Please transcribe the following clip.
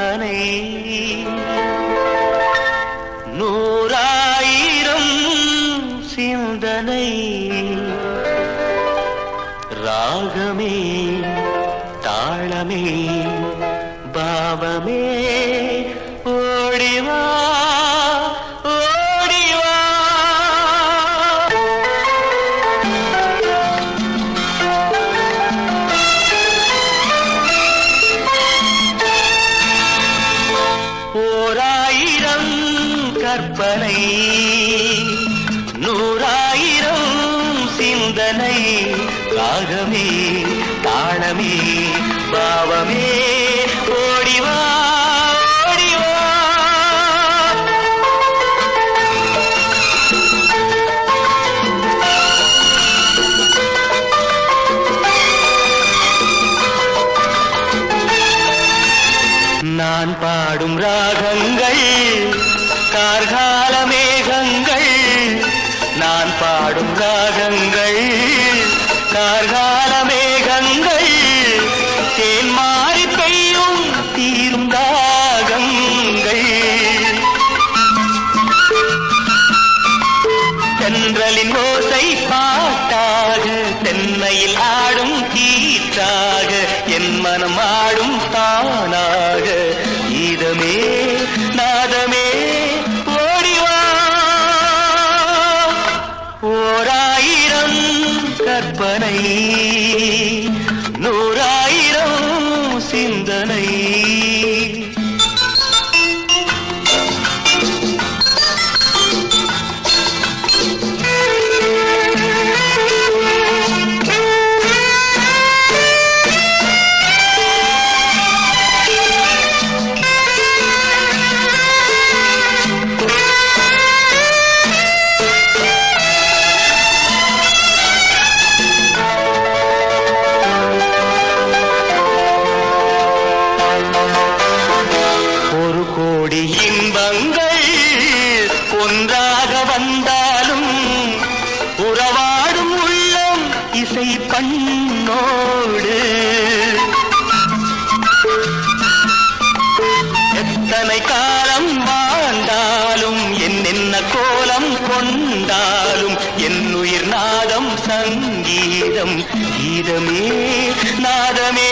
கற்பனை நூறாயிரம் சிந்தனை ராகமே தாளமே பாவமே ஓடிவா ஓராயிரம் கற்பனை நூறாயிரம் சிந்தனை ராகமே தாளமே பாவமே. ராகங்கள் கார்கால மேகங்கள் நான் பாடும் ராகங்கள் கார்கால மேகங்கள் தேன் மாறி பெய்யும் தீரும் தாகங்கள் தென்றலின் ஓசை பாட்டாக தென்னையில் ஆடும் கீற்றாக என் மனம் ஆடும் தானாக கீதமே நாதமே ஓடிவா ஓராயிரம் கற்பனை. இசை கண்ணோடு. எத்தனை காலம் வாழ்ந்தாலும் என்னென்ன கோலம் கொண்டாலும் என் உயிர் நாதம் சங்கீதம் கீதமே நாதமே